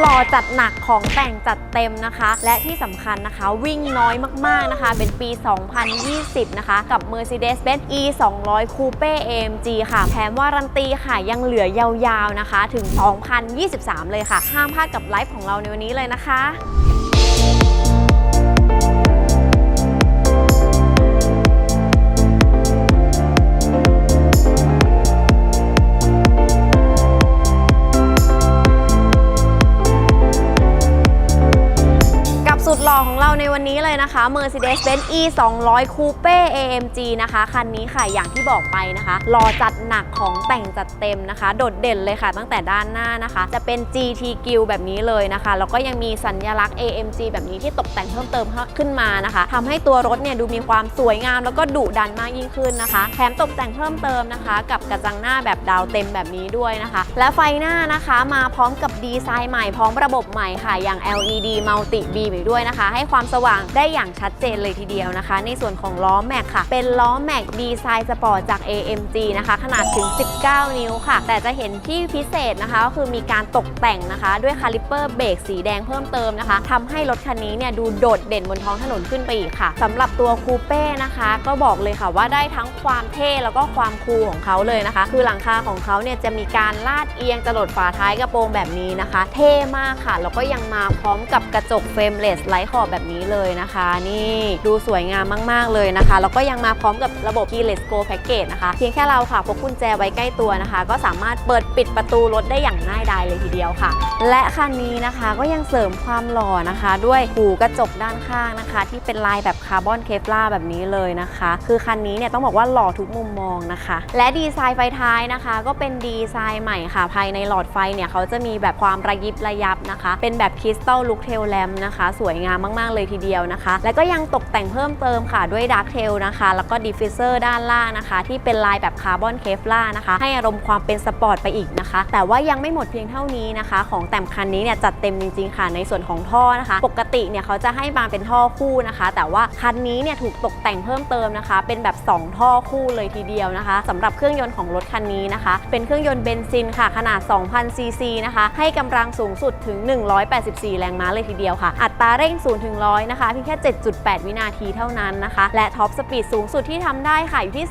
หล่อจัดหนักของแต่งจัดเต็มนะคะ และที่สำคัญนะคะ วิ่งน้อยมากๆนะคะ เป็นปี 2020 นะคะ กับ Mercedes-Benz E 200 Coupe AMG ค่ะแถมวารันตีค่ะ ยังเหลือยาวๆนะคะ ถึง 2023 เลยค่ะ ห้ามพลาดกับไลฟ์ของเราในวันนี้เลยนะคะ นะคะ Mercedes-Benz E 200 Coupe AMG นะคะ คันนี้ค่ะอย่างที่บอกไปนะคะหล่อจัดหนักของแต่งจัดเต็มนะคะ โดดเด่นเลยค่ะ ตั้งแต่ด้านหน้านะคะ จะเป็น GT g i l แบบนี้เลยนะคะ แล้วก็ยังมีสัญลักษณ์ AMG แบบนี้ที่ตกแต่งเพิ่มเติมขึ้นมานะคะทำให้ตัวรถเนี่ยดูมีความสวยงาม แล้วก็ดุดันมากยิ่งขึ้นนะคะแถมตกแต่งเพิ่มเติมนะคะ กับกระจังหน้าแบบดาวเต็มแบบนี้ด้วยนะคะ และไฟหน้านะคะมาพร้อมกับดีไซน์ใหม่พร้อมระบบใหม่ค่ะอย่าง LED Multi Beam ด้วยนะคะ ให้ความสว่างได้อย่างชัดเจนเลยทีเดียวนะคะ ในส่วนของล้อแม็กค่ะ เป็นล้อแม็กดีไซน์สปอร์ตจาก AMG นะคะ ขนาดถึง 19 นิ้วค่ะ แต่จะเห็นที่พิเศษนะคะก็คือมีการตกแต่งนะคะ ด้วยคาลิปเปอร์เบรกสีแดงเพิ่มเติมนะคะทำให้รถคันนี้เนี่ยดูโดดเด่นบนท้องถนนขึ้นไปอีกค่ะสำหรับตัวคูเป้นะคะ ก็บอกเลยค่ะว่าได้ทั้งความเท่แล้วก็ความคูลของเขาเลยนะคะ คือหลังคาของเขาเนี่ยจะมีการลาดเอียงจรดฝาท้ายกระโปรงแบบนี้นะคะ เท่มากค่ะแล้วก็ยังมาพร้อมกับกระจกเฟรมเลสไลท์ขอบแบบนี้เลยนะคะนี่ดูสวยงามมาก ๆ เลยนะคะ แล้วก็ยังมาพร้อมกับระบบ keyless go package นะคะ เพียงแค่เราค่ะพกกุญแจไว้ใกล้ตัวนะคะ ก็สามารถเปิดปิดประตูรถได้อย่างง่ายดายเลยทีเดียวค่ะ และคันนี้นะคะก็ยังเสริมความหล่อนะคะ ด้วยหูกระจกด้านข้างนะคะ ที่เป็นลายแบบคาร์บอนเคฟลาแบบนี้เลยนะคะ คือคันนี้เนี่ยต้องบอกว่าหล่อทุกมุมมองนะคะ และดีไซน์ไฟท้ายนะคะ ก็เป็นดีไซน์ใหม่ค่ะ ภายในหลอดไฟเนี่ยเขาจะมีแบบความระยิบระยับนะคะ เป็นแบบคริสตัลลุคเทลแลมนะคะ สวยงามมากๆเลยทีเดียวนะคะแล้วก็ยังตกแต่งเพิ่มเติมค่ะด้วยดาร์กเทลนะคะ แล้วก็ดิฟฟิเซอร์ด้านล่างนะคะ ที่เป็นลายแบบคาร์บอนเคฟล่านะคะ ให้อารมณ์ความเป็นสปอร์ตไปอีกนะคะ แต่ว่ายังไม่หมดเพียงเท่านี้นะคะ ของแต่มคันนี้เนี่ยจัดเต็มจริงๆค่ะในส่วนของท่อนะคะ ปกติเนี่ยเขาจะให้มาเป็นท่อคู่นะคะ แต่ว่าคันนี้เนี่ยถูกตกแต่งเพิ่มเติมนะคะ เป็นแบบ 2 ท่อคู่เลยทีเดียวนะคะสำหรับเครื่องยนต์ของรถคันนี้นะคะ เป็นเครื่องยนต์เบนซินค่ะขนาด 2,000 ซีซีนะคะ ให้กำลังสูงสุดถึง 184 แรงม้าเลยทีเดียวค่ะ อัตราเร่ง0ถึง100นะคะเพียงแค่7.8 วินาทีเท่านั้นนะคะ และท็อปสปีดสูงสุดที่ทำได้ค่ะอยู่ที่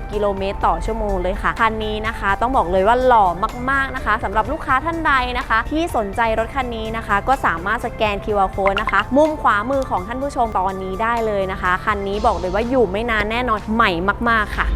240 กิโลเมตรต่อชั่วโมงเลยค่ะ คันนี้นะคะ ต้องบอกเลยว่าหล่อมากๆนะคะสำหรับลูกค้าท่านใดนะคะ ที่สนใจรถคันนี้นะคะ ก็สามารถสแกน QR code นะคะ มุมขวามือของท่านผู้ชมตอนนี้ได้เลยนะคะ คันนี้บอกเลยว่าอยู่ไม่นานแน่นอนใหม่มาก ๆค่ะ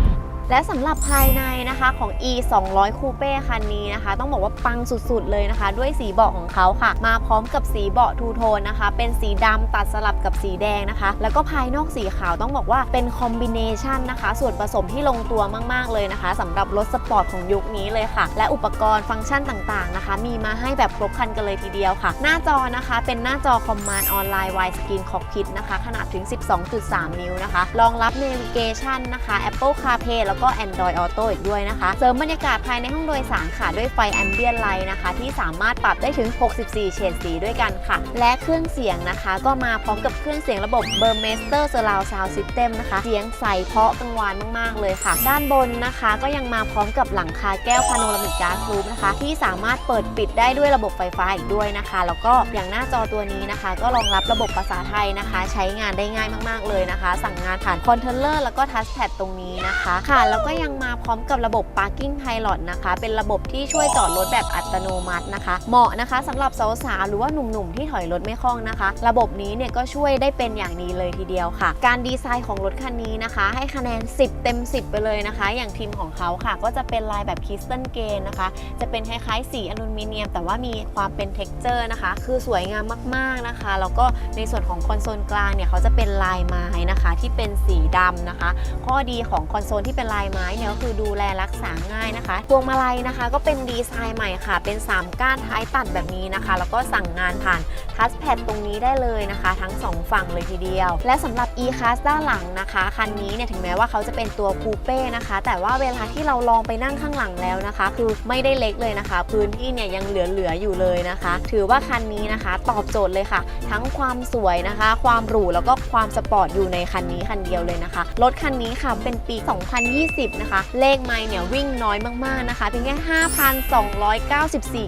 และสำหรับภายในนะคะของ e 200 Coupe คันนี้นะคะ ต้องบอกว่าปังสุดๆเลยนะคะ ด้วยสีเบาะของเขาค่ะ มาพร้อมกับสีเบาะทูโทนนะคะ เป็นสีดำตัดสลับกับสีแดงนะคะ แล้วก็ภายนอกสีขาวต้องบอกว่าเป็นคอมบิเนชันนะคะ ส่วนผสมที่ลงตัวมากๆเลยนะคะสำหรับรถสปอร์ตของยุคนี้เลยค่ะ และอุปกรณ์ฟังก์ชันต่างๆนะคะ มีมาให้แบบครบครันกันเลยทีเดียวค่ะ หน้าจอนะคะ เป็นหน้าจอคอมมานด์ออนไลน์ Wide Screen Cockpit นะคะ ขนาดถึง 12.3 นิ้วนะคะ รองรับ Navigation นะคะ Apple CarPlay แล้วก็ Android Auto อีกด้วยนะคะ เสริมบรรยากาศภายในห้องโดยสารค่ะด้วยไฟ Ambient Light นะคะ ที่สามารถปรับได้ถึง 64 เฉดสีด้วยกันค่ะ และเครื่องเสียงนะคะ ก็มาพร้อมกับเครื่องเสียงระบบ Burmester Surround Sound System นะคะ เสียงใสเพราะกังวานมาก ๆ เลยค่ะ ด้านบนนะคะ ก็ยังมาพร้อมกับหลังคาแก้วพาโนรามิกการ์ดรูฟนะคะ ที่สามารถเปิดปิดได้ด้วยระบบไฟฟ้าอีกด้วยนะคะ แล้วก็อย่างหน้าจอตัวนี้นะคะ ก็รองรับระบบภาษาไทยนะคะ ใช้งานได้ง่ายมาก ๆ เลยนะคะ สั่งงานผ่านคอนโทรลเลอร์แล้วก็ทัชแพดตรงนี้นะคะค่ะแล้วก็ยังมาพร้อมกับระบบ Parking Pilot นะคะ เป็นระบบที่ช่วยจอดรถแบบอัตโนมัตินะคะ เหมาะนะคะสำหรับสาวๆหรือว่าหนุ่มๆที่ถอยรถไม่คล่องนะคะ ระบบนี้เนี่ยก็ช่วยได้เป็นอย่างดีเลยทีเดียวค่ะ การดีไซน์ของรถคันนี้นะคะ ให้คะแนน 10 เต็ม 10 ไปเลยนะคะ อย่างทีมของเขาค่ะ ก็จะเป็นลายแบบคริสตัลเกนนะคะ จะเป็นคล้ายๆสีอลูมิเนียม แต่ว่ามีความเป็นเท็กเจอร์นะคะ คือสวยงามมากๆนะคะ แล้วก็ในส่วนของคอนโซลกลางเนี่ยเขาจะเป็นลายไม้นะคะ ที่เป็นสีดำนะคะ ข้อดีของคอนโซลที่เป็นลายไม้เนี่ยก็คือดูแลรักษาง่ายนะคะพวงมาลัยนะคะ ก็เป็นดีไซน์ใหม่ค่ะ เป็น 3 ก้านท้ายตัดแบบนี้นะคะ แล้วก็สั่งงานผ่านทัชแพดตรงนี้ได้เลยนะคะ ทั้ง 2 ฝั่งเลยทีเดียว และสำหรับ e-class ด้านหลังนะคะคันนี้เนี่ยถึงแม้ว่าเขาจะเป็นตัวคูเป้นะคะ แต่ว่าเวลาที่เราลองไปนั่งข้างหลังแล้วนะคะ คือไม่ได้เล็กเลยนะคะ พื้นที่เนี่ยยังเหลือๆอยู่เลยนะคะ ถือว่าคันนี้นะคะ ตอบโจทย์เลยค่ะ ทั้งความสวยนะคะ ความหรูแล้วก็ความสปอร์ตอยู่ในคันนี้คันเดียวเลยนะคะรถคันนี้ค่ะเป็นปี 2020 20 นะคะ เลขไมล์เนี่ยวิ่งน้อยมากๆนะคะ เพียงแค่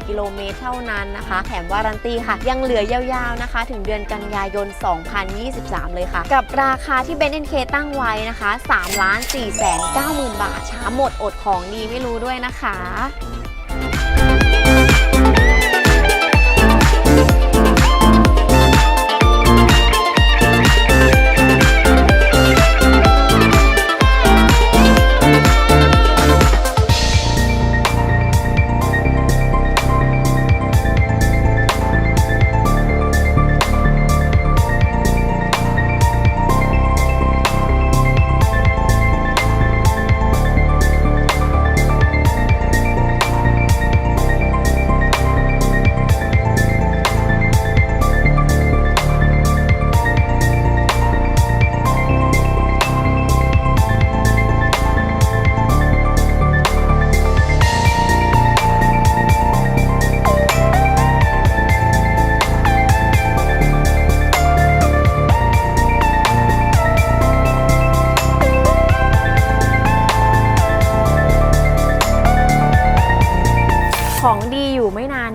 5,294 กิโลเมตรเท่านั้นนะคะ แถมวารันตีค่ะ ยังเหลือยาวๆนะคะ ถึงเดือนกันยายน 2023 เลยค่ะ กับราคาที่เบนซ์เคตั้งไว้นะคะ3ล้าน4 9 0 0 0 0 บาท ช้าหมดอดของดีไม่รู้ด้วยนะคะ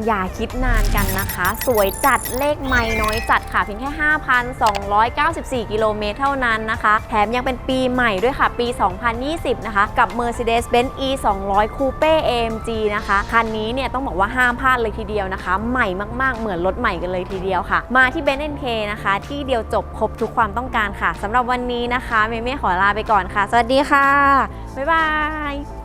อย่าคิดนานกันนะคะ สวยจัดเลขไม่น้อยจัดค่ะเพียงแค่ 5,294 กิโลเมตรเท่านั้นนะคะ แถมยังเป็นปีใหม่ด้วยค่ะ ปี 2020 นะคะ กับ Mercedes-Benz E 200 Coupe AMG นะคะ คันนี้เนี่ยต้องบอกว่าห้ามพลาดเลยทีเดียวนะคะ ใหม่มากๆ เหมือนรถใหม่กันเลยทีเดียวค่ะ มาที่ b e n z NK นะคะ ที่เดียวจบครบทุกความต้องการค่ะสำหรับวันนี้นะคะ เมเม่ขอลาไปก่อนค่ะ สวัสดีค่ะ บ๊ายบาย